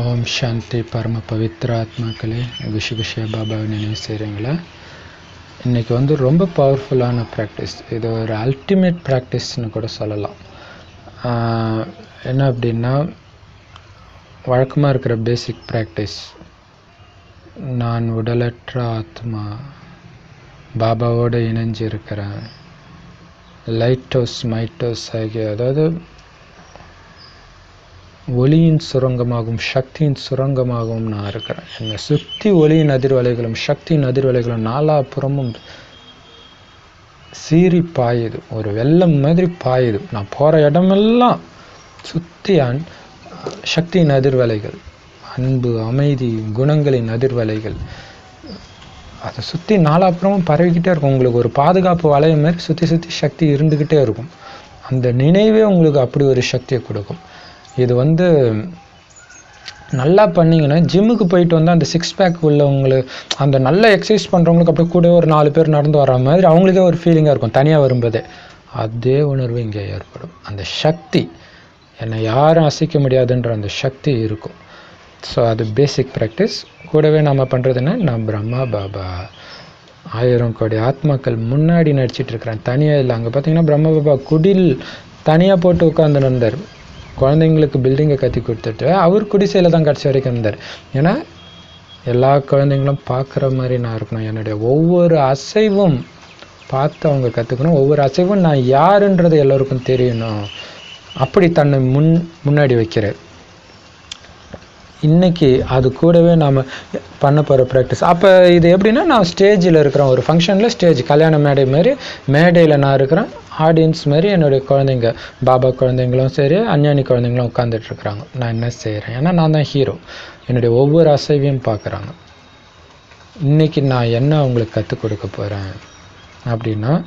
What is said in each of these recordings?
ஓம் சாந்தி பரம பவித்ர ஆத்மாக்களே. குஷி குஷியாக பாபாவை நினைவு செய்கிறீங்களா இன்றைக்கி வந்து ரொம்ப பவர்ஃபுல்லான ப்ராக்டிஸ் இது ஒரு அல்டிமேட் ப்ராக்டிஸ்னு கூட சொல்லலாம். என்ன அப்படின்னா வழக்கமாக இருக்கிற பேசிக் ப்ராக்டிஸ் நான் உடலற்ற ஆத்மா பாபாவோடு இணைஞ்சிருக்கிறேன். லைட்டோஸ் மைட்டோஸ் ஆகிய அதாவது ஒளியின் சுரங்கமாகவும் சக்தியின் சுரங்கமாகவும் நான் இருக்கிறேன். என்னை சுற்றி ஒளியின் அதிர்வலைகளும் சக்தியின் அதிர்வலைகளும் நாலாபுறமும் சீறி பாயுது. ஒரு வெள்ளம் மாதிரி பாயுது. நான் போகிற இடமெல்லாம் சுற்றி அன் சக்தியின் அதிர்வலைகள் அன்பு அமைதி குணங்களின் அதிர்வலைகள். அதை சுற்றி நாலாப்புறமும் பரவிக்கிட்டே இருக்கும். உங்களுக்கு ஒரு பாதுகாப்பு வளையம் மாதிரி சுற்றி சுற்றி சக்தி இருந்துக்கிட்டே இருக்கும். அந்த நினைவே உங்களுக்கு அப்படி ஒரு சக்தியை கொடுக்கும். இது வந்து நல்லா பண்ணிங்கன்னா ஜிம்முக்கு போயிட்டு வந்து அந்த சிக்ஸ் பேக் உள்ளவங்களுக்கு அந்த நல்ல எக்ஸசைஸ் பண்ணுறவங்களுக்கு அப்படியே கூட ஒரு நாலு பேர் நடந்து வர மாதிரி அவங்களுக்கே ஒரு ஃபீலிங்காக இருக்கும் தனியாக வரும்போதே. அதே உணர்வு இங்கே ஏற்படும். அந்த சக்தி என்னை யாரும் அசைக்க முடியாதுன்ற அந்த சக்தி இருக்கும். ஸோ அது பேசிக் ப்ராக்டிஸ் கூடவே நம்ம பண்ணுறதுன்னா நான் பிரம்மா பாபா. ஆயிரம் கோடி ஆத்மாக்கள் முன்னாடி நடிச்சிட்டு இருக்கிறேன். தனியாக இல்லை. அங்கே பார்த்தீங்கன்னா பிரம்ம பாபா குடில் தனியாக போட்டு உட்காந்துன்னு இருந்தார். குழந்தைங்களுக்கு பில்டிங்கை கட்டி கொடுத்துட்டு அவர் குடிசையில் தான் கடைசி வரைக்கும் இருந்தார். ஏன்னா எல்லா குழந்தைங்களும் பார்க்குற மாதிரி நான் இருக்கணும். என்னுடைய ஒவ்வொரு அசைவும் பார்த்து அவங்க கற்றுக்கணும் ஒவ்வொரு அசைவும் நான் யாருன்றது எல்லோருக்கும் தெரியணும். அப்படி தன்னை முன் முன்னாடி வைக்கிறார் இன்றைக்கி அது கூடவே நாம் பண்ண போகிற ப்ராக்டிஸ் அப்போ இது எப்படின்னா நான் ஸ்டேஜில் இருக்கிறேன். ஒரு ஃபங்க்ஷனில் ஸ்டேஜ் கல்யாண மேடை மாதிரி மேடையில் நான் இருக்கிறேன். ஆடியன்ஸ் மாதிரி என்னுடைய குழந்தைங்க பாபா குழந்தைங்களும் சரி அஞ்ஞானி குழந்தைங்களும் உட்காந்துட்டு இருக்கிறாங்க நான் என்ன செய்கிறேன் ஏன்னா நான் தான் ஹீரோ என்னுடைய ஒவ்வொரு அசைவையும் பார்க்குறாங்க. இன்றைக்கி நான் என்ன அவங்களுக்கு கற்றுக் கொடுக்க போகிறேன் அப்படின்னா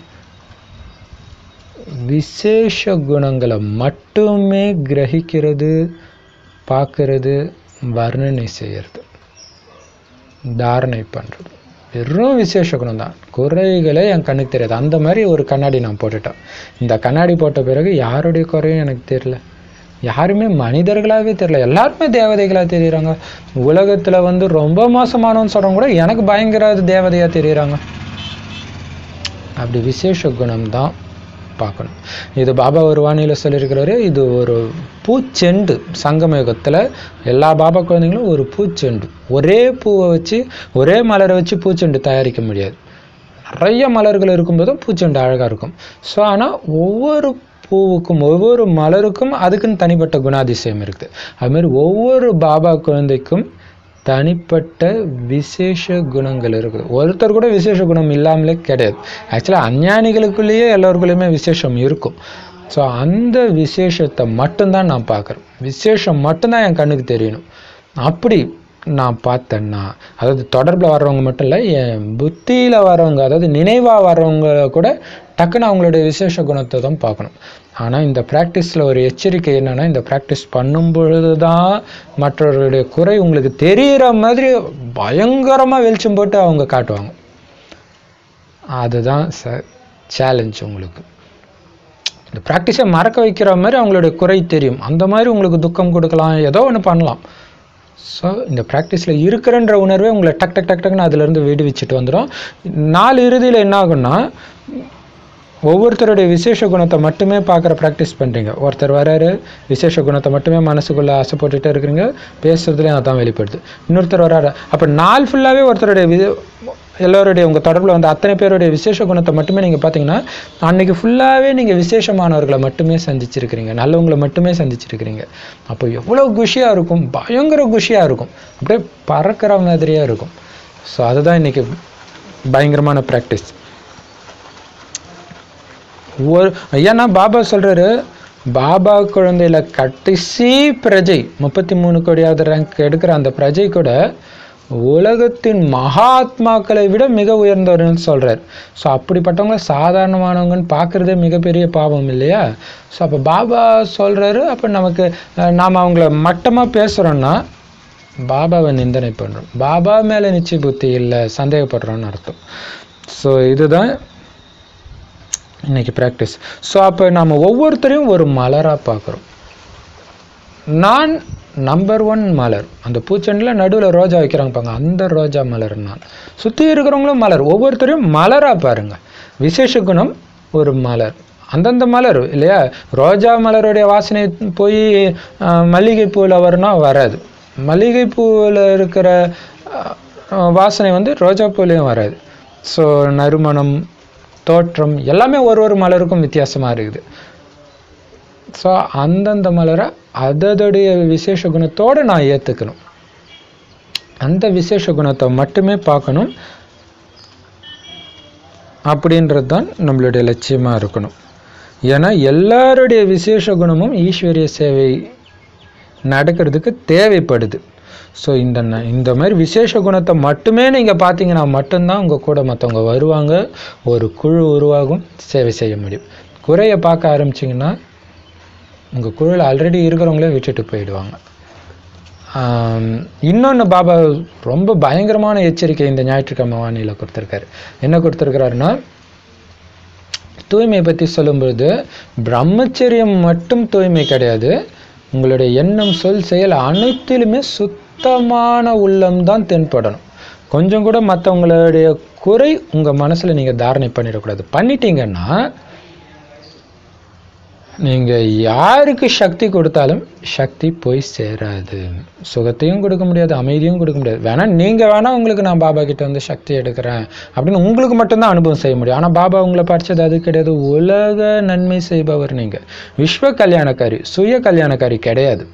விசேஷ குணங்களை மட்டுமே கிரகிக்கிறது பார்க்கறது வர்ணனை செய்கிறது தாரணை பண்ணுறது வெறும் விசேஷ குணம் தான். குறைகளே என் கண்ணுக்கு தெரியாது. அந்த மாதிரி ஒரு கண்ணாடி நான் போட்டுட்டேன். இந்த கண்ணாடி போட்ட பிறகு யாருடைய குறையும் எனக்கு தெரியல. யாருமே மனிதர்களாகவே தெரியல. எல்லாருமே தேவதைகளாக தெரியுறாங்க. உலகத்தில் வந்து ரொம்ப மோசமானவன்னு சொல்கிறவங்க கூட எனக்கு பயங்கர தேவதையாக தெரியுறாங்க. அப்படி விசேஷ குணம் தான். பார்க்கணும். இது பாபா ஒரு வாணியில் சொல்லியிருக்கிறாரு இது ஒரு பூச்செண்டு. சங்கமயுகத்தில் எல்லா பாபா குழந்தைங்களும் ஒரு பூச்செண்டு. ஒரே பூவை வச்சு ஒரே மலரை வச்சு பூச்செண்டு தயாரிக்க முடியாது. நிறைய மலர்கள் இருக்கும்போதும் பூச்செண்டு அழகாக இருக்கும். ஸோ ஆனால் ஒவ்வொரு பூவுக்கும் ஒவ்வொரு மலருக்கும் அதுக்குன்னு தனிப்பட்ட குணாதிசயம் இருக்குது. அதுமாதிரி ஒவ்வொரு பாபா குழந்தைக்கும் தனிப்பட்ட விசேஷ குணங்கள் இருக்குது. ஒருத்தர் கூட விசேஷ குணம் இல்லாமலே கிடையாது. ஆக்சுவலாக அஞ்ஞானிகளுக்குள்ளேயே எல்லோருக்குள்ளேயுமே விசேஷம் இருக்கும். ஸோ அந்த விசேஷத்தை மட்டும்தான் நான் பார்க்குறேன். விசேஷம் மட்டும்தான் என் கண்ணுக்கு தெரியணும். அப்படி நான் பார்த்தேன்னா அதாவது தொடர்பில் வர்றவங்க மட்டும் இல்லை என் புத்தியில் வர்றவங்க அதாவது நினைவாக வர்றவங்க கூட டக்குன்னு அவங்களுடைய விசேஷ குணத்தை தான் பார்க்கணும். ஆனால் இந்த ப்ராக்டிஸில் ஒரு எச்சரிக்கை என்னென்னா இந்த ப்ராக்டிஸ் பண்ணும் பொழுது தான் மற்றவர்களுடைய குறை உங்களுக்கு தெரிகிற மாதிரி பயங்கரமாக வெளிச்சம் போட்டு அவங்க காட்டுவாங்க. அதுதான் ச சேலஞ்ச் உங்களுக்கு. இந்த ப்ராக்டிஸை மறக்க வைக்கிற மாதிரி அவங்களுடைய குறை தெரியும். அந்த மாதிரி உங்களுக்கு துக்கம் கொடுக்கலாம் ஏதோ ஒன்று பண்ணலாம். ஸோ இந்த ப்ராக்டிஸில் இருக்கிறன்ற உணர்வே உங்களை டக் டக் டக் டக்னு அதிலேருந்து விடுவிச்சுட்டு வந்துடும் நாலு இறுதியில் என்ன ஆகும்னா ஒவ்வொருத்தருடைய விசேஷ குணத்தை மட்டுமே பார்க்குற ப்ராக்டிஸ் பண்ணுறீங்க ஒருத்தர் வராரு விசேஷ குணத்தை மட்டுமே மனசுக்குள்ளே ஆசை போட்டுகிட்டே இருக்கிறீங்க. பேசுறதுலேயும் அதான் வெளிப்படுது. இன்னொருத்தர் வராரு அப்போ நாள் ஃபுல்லாகவே ஒருத்தருடைய வி எல்லோருடைய உங்கள் தொடர்பில் வந்து அத்தனை பேருடைய விசேஷ குணத்தை மட்டுமே நீங்கள் பார்த்தீங்கன்னா அன்றைக்கி ஃபுல்லாகவே நீங்கள் விசேஷமானவர்களை மட்டுமே சந்திச்சிருக்கிறீங்க. நல்லவங்களை மட்டுமே சந்திச்சிருக்கிறீங்க. அப்போ எவ்வளோ குஷியாக இருக்கும் பயங்கர குஷியாக இருக்கும். அப்படியே பறக்கிற மாதிரியாக இருக்கும். ஸோ அதுதான் இன்றைக்கி பயங்கரமான ப்ராக்டிஸ் ஒரு ஏன்னா பாபா சொல்கிறாரு பாபா குழந்தையில கடைசி பிரஜை முப்பத்தி மூணு கோடியாவது ரேங்க் எடுக்கிற அந்த பிரஜை கூட உலகத்தின் மகாத்மாக்களை விட மிக உயர்ந்தவர்னு சொல்கிறார் ஸோ அப்படிப்பட்டவங்க சாதாரணமானவங்கன்னு பார்க்குறதே மிகப்பெரிய பாவம் இல்லையா? ஸோ அப்போ பாபா சொல்கிறாரு அப்போ நமக்கு நாம் அவங்கள மட்டமாக பேசுகிறோன்னா பாபாவை நிந்தனை பண்ணுறோம் பாபா மேலே நிச்சய புத்தி இல்லை சந்தேகப்படுறோன்னு அர்த்தம். ஸோ இதுதான் இன்னைக்கு ப்ராக்டிஸ் ஸோ அப்போ நம்ம ஒவ்வொருத்தரையும் ஒரு மலராக பார்க்குறோம். நான் நம்பர் ஒன் மலர். அந்த பூச்செண்டில் நடுவில் ரோஜா வைக்கிறாங்க பாங்க அந்த ரோஜா மலர் நான். சுற்றி இருக்கிறவங்களும் மலர். ஒவ்வொருத்தரையும் மலராக பாருங்க. விசேஷ குணம் ஒரு மலர். அந்தந்த மலர் இல்லையா? ரோஜா மலருடைய வாசனை போய் மல்லிகைப்பூவில் வரும்னா வராது. மல்லிகைப்பூவில் இருக்கிற வாசனை வந்து ரோஜா பூலையும் வராது. ஸோ நறுமணம் தோற்றம் எல்லாமே ஒரு ஒரு மலருக்கும் வித்தியாசமாக இருக்குது. ஸோ அந்தந்த மலரை அததுடைய விசேஷ குணத்தோடு நான் ஏற்றுக்கணும் அந்த விசேஷ குணத்தை மட்டுமே பார்க்கணும். அப்படின்றது தான் நம்மளுடைய லட்சியமாக இருக்கணும். ஏன்னா எல்லாருடைய விசேஷ குணமும் ஈஸ்வரிய சேவை நடக்கிறதுக்கு தேவைப்படுது. ஸோ இந்த இந்த மாதிரி விசேஷ குணத்தை மட்டுமே நீங்கள் பார்த்தீங்கன்னா மட்டும்தான் உங்கள் கூட மற்றவங்க வருவாங்க. ஒரு குழு உருவாகும் சேவை செய்ய முடியும். குறையை பார்க்க ஆரம்பிச்சிங்கன்னா உங்கள் குழுவில் ஆல்ரெடி இருக்கிறவங்களே விட்டுட்டு போயிடுவாங்க. இன்னொன்று பாபா ரொம்ப பயங்கரமான எச்சரிக்கை இந்த ஞாயிற்றுக்கிழமை வானியில் கொடுத்துருக்காரு. என்ன கொடுத்துருக்கிறாருன்னா தூய்மை பற்றி சொல்லும்பொழுது பிரம்மச்சரியம் மட்டும் தூய்மை கிடையாது. உங்களுடைய எண்ணம் சொல் செயல் அனைத்திலுமே சுத்தமான உள்ளம்தான் தென்படணும். கொஞ்சம் கூட மற்றவங்களுடைய குறை உங்கள் மனசில் நீங்கள் தாரணை பண்ணிடக்கூடாது. பண்ணிட்டீங்கன்னா நீங்கள் யாருக்கு சக்தி கொடுத்தாலும் சக்தி போய் சேராது. சுகத்தையும் கொடுக்க முடியாது அமைதியும் கொடுக்க முடியாது. வேணால் நீங்கள் வேணால் உங்களுக்கு நான் பாபா கிட்ட வந்து சக்தி எடுக்கிறேன் அப்படின்னு உங்களுக்கு மட்டும்தான் அனுபவம் செய்ய முடியும். ஆனால் பாபா உங்களை படித்தது அது கிடையாது. உலக நன்மை செய்பவர் நீங்கள் விஸ்வ கல்யாணக்காரி சுய கல்யாணக்காரி கிடையாது.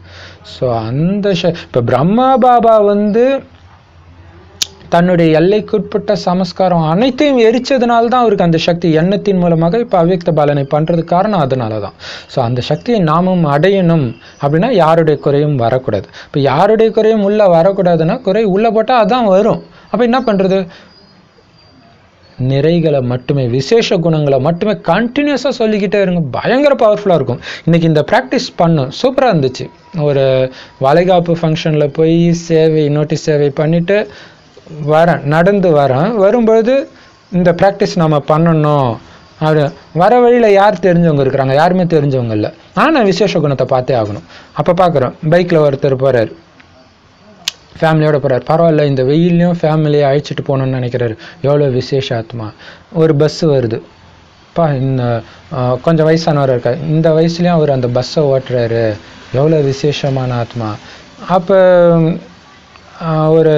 ஸோ அந்த ச இப்போ பிரம்மா பாபா வந்து தன்னுடைய எல்லைக்குட்பட்ட சமஸ்காரம் அனைத்தையும் எரிச்சதுனால தான் அவருக்கு அந்த சக்தி எண்ணத்தின் மூலமாக இப்போ அவ்யக்த பாலனை பண்ணுறதுக்கு காரணம் அதனால தான் ஸோ அந்த சக்தியை நாமும் அடையணும் அப்படின்னா யாருடைய குறையும் வரக்கூடாது. இப்போ யாருடைய குறையும் உள்ளே வரக்கூடாதுன்னா குறை உள்ளே போட்டால் அதான் வரும். அப்போ என்ன பண்ணுறது நிறைகளை மட்டுமே விசேஷ குணங்களை மட்டுமே கண்டினியூஸாக சொல்லிக்கிட்டே இருங்க. பயங்கர பவர்ஃபுல்லாக இருக்கும். இன்றைக்கி இந்த ப்ராக்டிஸ் பண்ணும். சூப்பராக இருந்துச்சு. ஒரு வளைகாப்பு ஃபங்க்ஷனில் போய் சேவை நோட்டீஸ் சேவை பண்ணிவிட்டு வரேன் நடந்து வரேன் வரும்பொழுது இந்த ப்ராக்டிஸ் நம்ம பண்ணணும். அப்படி வர வழியில் யார் தெரிஞ்சவங்க இருக்கிறாங்க? யாருமே தெரிஞ்சவங்க இல்லை. ஆனால் நான் விசேஷ குணத்தை பார்த்தே ஆகணும். அப்போ பார்க்குறோம் பைக்கில் ஒருத்தர் போகிறார் ஃபேமிலியோட போகிறார் பரவாயில்ல இந்த வெயிலையும் ஃபேமிலியை அழைச்சிட்டு போகணுன்னு நினைக்கிறாரு. எவ்வளோ விசேஷ ஆத்மா. ஒரு பஸ்ஸு வருது. பா இந்த கொஞ்சம் வயசானவர் இருக்கார். இந்த வயசுலேயும் அவர் அந்த பஸ்ஸை ஓட்டுறாரு. எவ்வளோ விசேஷமான ஆத்மா. அப்போ ஒரு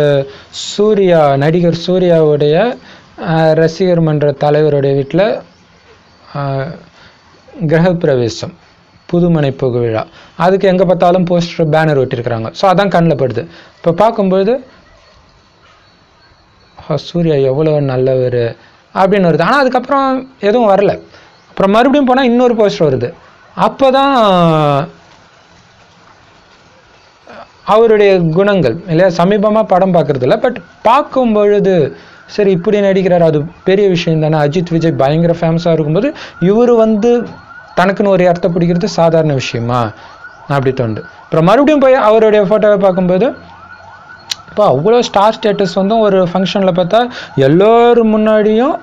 சூர்யா நடிகர் சூர்யாவுடைய ரசிகர் மன்ற தலைவருடைய வீட்டில் கிரகப்பிரவேசம் புதுமனை புகு விழா. அதுக்கு எங்கே பார்த்தாலும் போஸ்டர் பேனர் ஒட்டியிருக்கிறாங்க ஸோ அதான் கண்ணில் படுது. இப்போ பார்க்கும்பொழுது சூர்யா எவ்வளோ நல்லவர் அப்படின்னு வருது. ஆனால் அதுக்கப்புறம் எதுவும் வரல. அப்புறம் மறுபடியும் போனால் இன்னொரு போஸ்டர் வருது. அப்போ தான் அவருடைய குணங்கள் இல்லையா? சமீபமாக படம் பார்க்கறது பட் பார்க்கும் பொழுது சரி இப்படி நடிக்கிறார் அது பெரிய விஷயம் தானே. அஜித் விஜய் பயங்கர ஃபேமஸாக இருக்கும்போது இவர் வந்து தனக்குன்னு ஒரு இடத்த பிடிக்கிறது சாதாரண விஷயமா? அப்படி தோணுது. அப்புறம் மறுபடியும் போய் அவருடைய ஃபோட்டோவை பார்க்கும்போது இப்போ அவ்வளோ ஸ்டார் ஸ்டேட்டஸ் வந்து ஒரு ஃபங்க்ஷனில் பார்த்தா எல்லோரும் முன்னாடியும்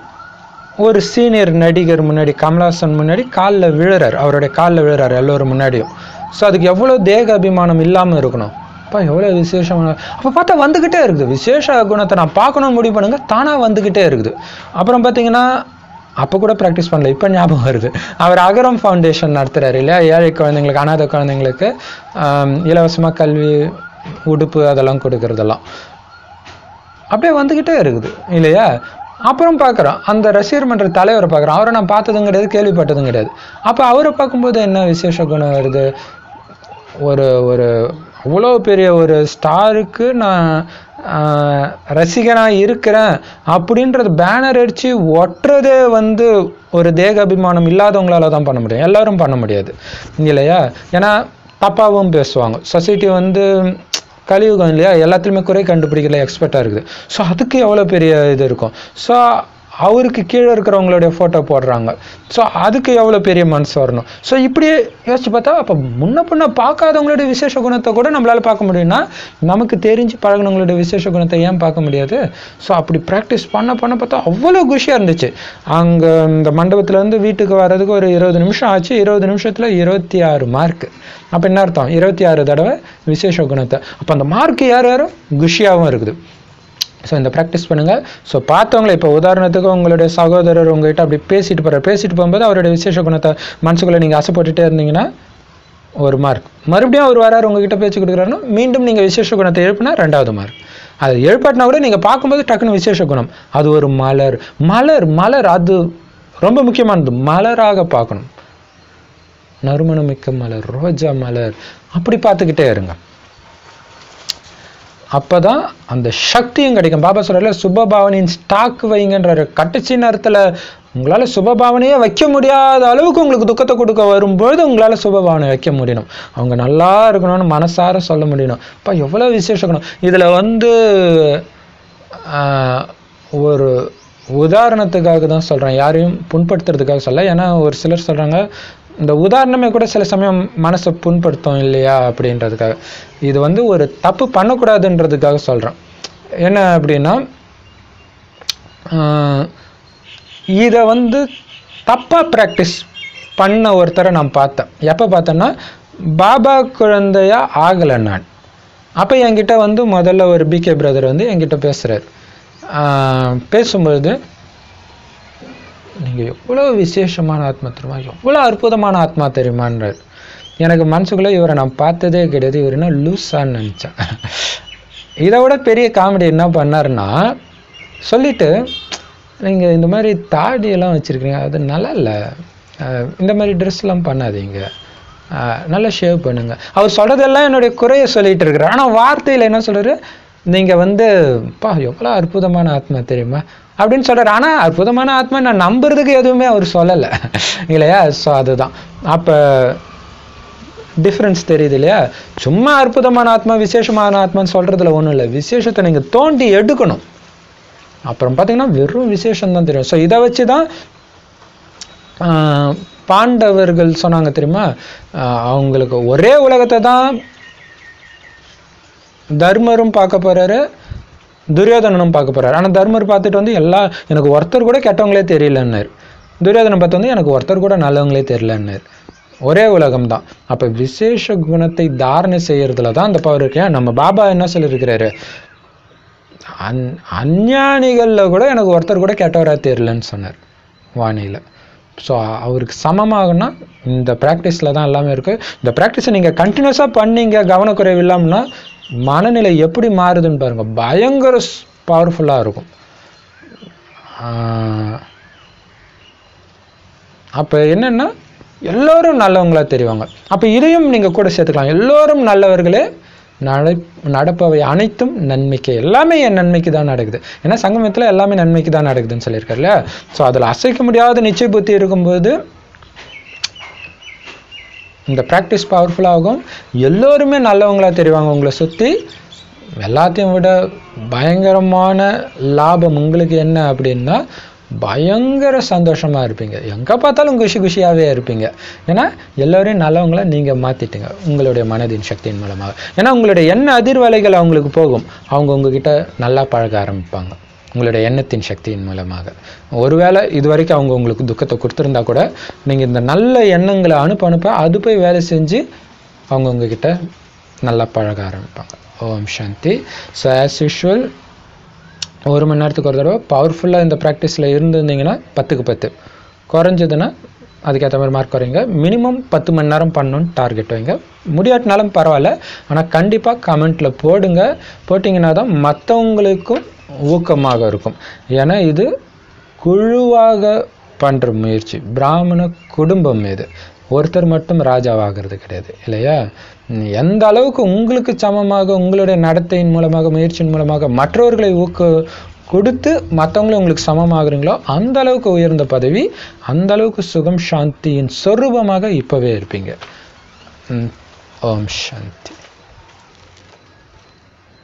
ஒரு சீனியர் நடிகர் முன்னாடி கமலாசன் முன்னாடி காலில் விழுறார். அவருடைய காலில் விழுறார் எல்லோரும் முன்னாடியும். ஸோ அதுக்கு எவ்வளோ தேக அபிமானம் இல்லாமல் இருக்கணும். அப்பா எவ்வளோ விசேஷமான அப்போ பார்த்தா வந்துக்கிட்டே இருக்குது. விசேஷ குணத்தை நான் பார்க்கணும்னு முடிவு பண்ணுங்க தானாக வந்துக்கிட்டே இருக்குது. அப்புறம் பார்த்தீங்கன்னா அப்போ கூட ப்ராக்டிஸ் பண்ணல இப்போ ஞாபகம் வருது. அவர் அகரம் ஃபவுண்டேஷன் நடத்துகிறாரு இல்லையா? ஏழை குழந்தைங்களுக்கு அனாதை குழந்தைங்களுக்கு இலவசமாக கல்வி உடுப்பு அதெல்லாம் கொடுக்கறதெல்லாம். அப்படியே வந்துக்கிட்டே இருக்குது இல்லையா? அப்புறம் பார்க்குறோம் அந்த ரசிகர் மன்ற தலைவரை பார்க்குறோம். அவரை நான் பார்த்ததும் கிடையாது கேள்விப்பட்டதும் கிடையாது. அப்போ அவரை பார்க்கும்போது என்ன விசேஷ குணம் வருது? ஒரு ஒரு அவ்வளோ பெரிய ஒரு ஸ்டாருக்கு நான் ரசிகனாக இருக்கிறேன் அப்படின்றது பேனர் அடித்து ஒட்டுறதே வந்து ஒரு தேக அபிமானம் இல்லாதவங்களால தான் பண்ண முடியும். எல்லோரும் பண்ண முடியாது. இல்லையா? ஏன்னா தப்பாகவும் பேசுவாங்க. சொசைட்டி வந்து கலியுகம் இல்லையா? எல்லாத்துலேயுமே குறை கண்டுபிடிக்கல எக்ஸ்பர்ட்டாக இருக்குது. ஸோ அதுக்கு எவ்வளோ பெரிய இது இருக்கும்? ஸோ அவருக்கு கீழே இருக்கிறவங்களுடைய ஃபோட்டோ போடுறாங்க. ஸோ அதுக்கு எவ்வளோ பெரிய மனசு வரணும்? ஸோ இப்படியே யோசிச்சு பார்த்தா அப்போ முன்ன பின்ன பார்க்காதவங்களுடைய விசேஷ குணத்தை கூட நம்மளால் பார்க்க முடியும்னா நமக்கு தெரிஞ்சு பழகினவங்களுடைய விசேஷ குணத்தை ஏன் பார்க்க முடியாது? ஸோ அப்படி ப்ராக்டிஸ் பண்ண பண்ண பார்த்தா அவ்வளோ குஷியாக இருந்துச்சு. அங்கே இந்த மண்டபத்துலேருந்து வீட்டுக்கு வர்றதுக்கு ஒரு இருபது நிமிஷம் ஆச்சு. இருபது நிமிஷத்தில் இருபத்தி ஆறு மார்க் அப்போ என்ன அர்த்தம்? இருபத்தி ஆறு தடவை விசேஷ குணத்தை. அப்போ அந்த மார்க் யார் யாரும் குஷியாகவும் இருக்குது. ஸோ இந்த ப்ராக்டிஸ் பண்ணுங்கள் ஸோ பார்த்தவங்கள இப்போ உதாரணத்துக்கு உங்களுடைய சகோதரர் உங்ககிட்ட அப்படி பேசிட்டு போகிறார் பேசிட்டு போகும்போது அவருடைய விசேஷ குணத்தை மனசுக்குள்ளே நீங்கள் ஆசைப்பட்டுட்டே இருந்தீங்கன்னா ஒரு மார்க் மறுபடியும் அவர் வராரு உங்ககிட்ட பேச்சு கொடுக்குறாருன்னா மீண்டும் நீங்கள் விசேஷ குணத்தை எழுப்புனா ரெண்டாவது மார்க் அது எழுப்பாட்டினா கூட நீங்கள் பார்க்கும்போது டக்குன்னு விசேஷ குணம். அது ஒரு மலர். மலர் மலர் அது ரொம்ப முக்கியமானது. மலராக பார்க்கணும். நறுமணமிக்க மலர் ரோஜா மலர். அப்படி பார்த்துக்கிட்டே இருங்க. அப்போ தான் அந்த சக்தியும் கிடைக்கும். பாபா சொல்கிறல சுபபாவனையின் ஸ்டாக் வைங்கன்ற கட்டுச்சி நேரத்துல உங்களால் சுபபாவனையே வைக்க முடியாத அளவுக்கு உங்களுக்கு துக்கத்தை கொடுக்க வரும்பொழுது உங்களால் சுபபாவனை வைக்க முடியணும். அவங்க நல்லா இருக்கணும்னு மனசார சொல்ல முடியணும். இப்போ எவ்வளோ விசேஷக்கணும். இதில் வந்து ஒரு உதாரணத்துக்காக தான் சொல்கிறேன் யாரையும் புண்படுத்துறதுக்காக சொல்ல. ஏன்னா ஒரு சிலர் சொல்கிறாங்க இந்த உதாரணமே கூட சில சமயம் மனசை புண்படுத்தும் இல்லையா அப்படின்றதுக்காக. இது வந்து ஒரு தப்பு பண்ணக்கூடாதுன்றதுக்காக சொல்கிறேன் என்ன அப்படின்னா இதை வந்து தப்பாக ப்ராக்டிஸ் பண்ண ஒருத்தரை நான் பார்த்தேன். எப்போ பார்த்தேன்னா பாபா குழந்தையா ஆகலை நான். அப்போ என்கிட்ட வந்து முதல்ல ஒரு பிகே பிரதர் வந்து என்கிட்ட பேசுகிறார் பேசும்பொழுது நீங்கள் எவ்வளோ விசேஷமான ஆத்மா தெரியுமா? எவ்வளோ அற்புதமான ஆத்மா தெரியுமான்றார் எனக்கு மனசுக்குள்ளே இவரை நான் பார்த்ததே கிடையாது. இவர் என்ன லூஸான்னு நினச்சேன். இதை விட பெரிய காமெடி என்ன பண்ணாருன்னா சொல்லிட்டு நீங்கள் இந்த மாதிரி தாடியெல்லாம் வச்சுருக்கீங்க அது நல்லா இல்லை. இந்த மாதிரி ட்ரெஸ்லாம் பண்ணாதீங்க. நல்லா ஷேவ் பண்ணுங்க. அவர் சொல்கிறதெல்லாம் என்னுடைய குறையை சொல்லிகிட்டு இருக்கிறார். ஆனால் வார்த்தையில் என்ன சொல்கிறார் நீங்கள் வந்து பா எவ்வளோ அற்புதமான ஆத்மா தெரியுமா? அப்படின்னு சொல்கிறார் ஆனால் அற்புதமான ஆத்மா நான் நம்புறதுக்கு எதுவுமே அவர் சொல்லலை. இல்லையா? ஸோ அதுதான். அப்போ டிஃப்ரென்ஸ் தெரியுது இல்லையா? சும்மா அற்புதமான ஆத்மா விசேஷமான ஆத்மான்னு சொல்கிறதுல ஒன்றும் இல்லை. விசேஷத்தை நீங்கள் தோண்டி எடுக்கணும். அப்புறம் பார்த்தீங்கன்னா வெறும் விசேஷம் தான் தெரியும். ஸோ இதை வச்சு தான் பாண்டவர்கள் சொன்னாங்க தெரியுமா? அவங்களுக்கு ஒரே உலகத்தை தான் தர்மரும் பார்க்க போறாரு துரியோதனனும் பார்க்க போறாரு. ஆனால் தர்மர் பார்த்துட்டு வந்து எல்லா எனக்கு ஒருத்தர் கூட கெட்டவங்களே தெரியலன்னாரு. துரியோதனம் பார்த்து வந்து எனக்கு ஒருத்தர் கூட நல்லவங்களே தெரியலன்னாரு. ஒரே உலகம் தான். அப்போ விசேஷ குணத்தை தாரணை செய்யறதுல தான் அந்த பவர் இருக்கு. ஏன்? நம்ம பாபா என்ன சொல்லியிருக்கிறாரு? அந் அஞ்ஞானிகளில் கூட எனக்கு ஒருத்தர் கூட கெட்டவராக தெரியலன்னு சொன்னார் வானியில் ஸோ அவருக்கு சமமாகனா இந்த ப்ராக்டிஸில் தான் எல்லாமே இருக்குது இந்த ப்ராக்டிஸை நீங்கள் கண்டினியூஸாக பண்ணீங்க கவனக்குறைவு இல்லாமல்னா மனநிலை எப்படி மாறுதுன்னு பாருங்கள் பயங்கர பவர்ஃபுல்லாக இருக்கும். அப்போ என்னென்னா எல்லோரும் நல்லவங்களாக தெரிவாங்க. அப்போ இதையும் நீங்கள் கூட சேர்த்துக்கலாம். எல்லோரும் நல்லவர்களே நட நடப்பவை அனைத்தும் நன்மைக்கு. எல்லாமே என் நன்மைக்கு தான் நடக்குது. ஏன்னா சங்கமத்தில் எல்லாமே நன்மைக்கு தான் நடக்குதுன்னு சொல்லியிருக்காருல்ல. ஸோ அதில் அசைக்க முடியாத நிச்சய புத்தி இருக்கும்போது இந்த ப்ராக்டிஸ் பவர்ஃபுல்லாகும் எல்லோருமே நல்லவங்களாக தெரிவாங்க உங்களை சுற்றி எல்லாத்தையும் விட பயங்கரமான லாபம் உங்களுக்கு என்ன அப்படின்னா பயங்கர சந்தோஷமாக இருப்பீங்க. எங்கே பார்த்தாலும் குஷி குஷியாவே இருப்பீங்க. ஏன்னா எல்லோரையும் நல்லவங்கள நீங்கள் மாற்றிட்டீங்க உங்களுடைய மனதின் சக்தியின் மூலமாக. ஏன்னா உங்களுடைய எண்ண அதிர்வலைகள் அவங்களுக்கு போகும். அவங்க உங்ககிட்ட நல்லா பழக ஆரம்பிப்பாங்க. உங்களுடைய எண்ணத்தின் சக்தியின் மூலமாக. ஒருவேளை இது வரைக்கும் அவங்க உங்களுக்கு துக்கத்தை கொடுத்துருந்தா கூட நீங்கள் இந்த நல்ல எண்ணங்களை அனுப்ப அனுப்ப அது போய் வேலை செஞ்சு அவங்க உங்ககிட்ட நல்லா பழக ஆரம்பிப்பாங்க. Om Shanti. So as usual ஒரு மணி நேரத்துக்கு ஒரு தடவை பவர்ஃபுல்லாக இந்த ப்ராக்டிஸில் இருந்திருந்தீங்கன்னா பத்துக்கு பத்து. குறைஞ்சதுன்னா அதுக்கேற்ற மாதிரி மார்க் குறைங்க. மினிமம் பத்து மணி நேரம் பண்ணணும்னு டார்கெட் வைங்க. முடியாட்டினாலும் பரவாயில்ல. ஆனால் கண்டிப்பாக கமெண்ட்டில் போடுங்க. போட்டிங்கன்னா தான் மற்றவங்களுக்கும் ஊக்கமாக இருக்கும். ஏன்னா இது குழுவாக பண்ணுற முயற்சி. பிராமண குடும்பம் இது. ஒருத்தர் மட்டும் ராஜாவாகிறது கிடையாது இல்லையா? எந்த அளவுக்கு உங்களுக்கு சமமாக உங்களுடைய நடத்தையின் மூலமாக முயற்சியின் மூலமாக மற்றவர்களை ஊக்க கொடுத்து மற்றவங்களும் உங்களுக்கு சமமாகறீங்களோ அந்த அளவுக்கு உயர்ந்த பதவி அந்த அளவுக்கு சுகம் சாந்தியின் சொரூபமாக இப்போவே இருப்பீங்க. ஓம் சாந்தி.